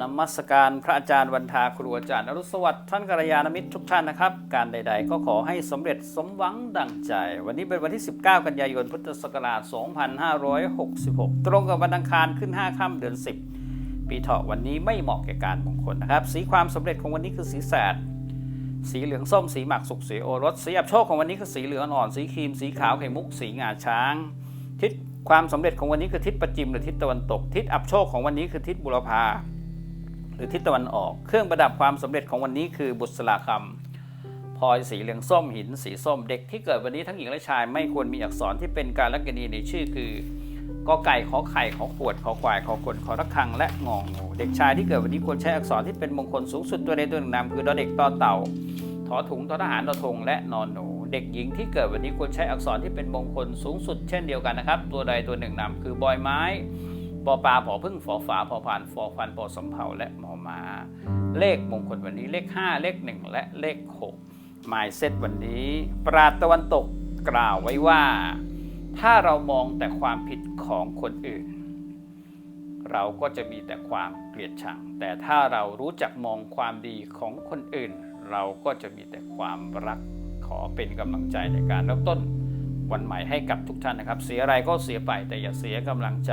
นมัสการพระอาจารย์วันทาครูอาจารย์อรุสวัสดิ์ท่านกัลยาณมิตรทุกท่านนะครับ การใด ๆ ก็ขอให้สำเร็จสมหวังดังใจ วันนี้เป็นวันที่ 19 กันยายนพุทธศักราช 2566 ตรงกับวันอังคารขึ้น 5 ค่ำเดือน 10 ปีเถาะวันนี้ไม่เหมาะแก่การมงคลนะครับ สีความสำเร็จของวันนี้คือสีแสด สีเหลืองส้มสีหมากสุกสีโอรสสีอับโชคของวันนี้คือสีเหลืองอ่อนสีครีมสีขาวไข่มุก สีงาช้างทิศความสำเร็จของวันนี้คือทิศประจิมหรือทิศตะวันตก ทิศอับโชคของวันนี้คือทิศบุรพา หรือทิศตะวันออก เครื่องประดับความสำเร็จของวันนี้คือบุษราคำพลอยสีเหลืองส้มหินสีส้มเด็กที่เกิดวันนี้ทั้งหญิงและชายไม่ควรมีอักษรที่เป็นการลักษณีในชื่อคือกอไก่ขอไข่ขอขวดขอควายขอกลขอระฆังและงองูเด็กชายที่เกิดวันนี้ควรใช้อักษรที่เป็นมงคลสูงสุดตัวใดตัวหนึ่งนามคือดอเด็กต่อเต่าถอถุงทอทหารทอทงและนอนหนู เด็กหญิงที่เกิดวันนี้ควรใช้อักษรที่เป็นมงคลสูงสุดเช่นเดียวกันนะครับ ตัวใดตัวหนึ่งนำคือบอยไม้ ปอปลาผอพึ่งฝอฝาผอพานฟอฟันปอสำเภาและหมอมา เลขมงคลวันนี้เลข 5 เลข 1 และเลข6หมายเซตวันนี้ ปราดตะวันตกกล่าวไว้ว่า ถ้าเรามองแต่ความผิดของคนอื่น เราก็จะมีแต่ความเกลียดชัง แต่ถ้าเรารู้จักมองความดีของคนอื่น เราก็จะมีแต่ความรักขอเป็นกำลังใจในการเริ่มต้นวันใหม่ให้กับทุกท่านนะครับ เสียอะไรก็เสียไปแต่อย่าเสียกำลังใจ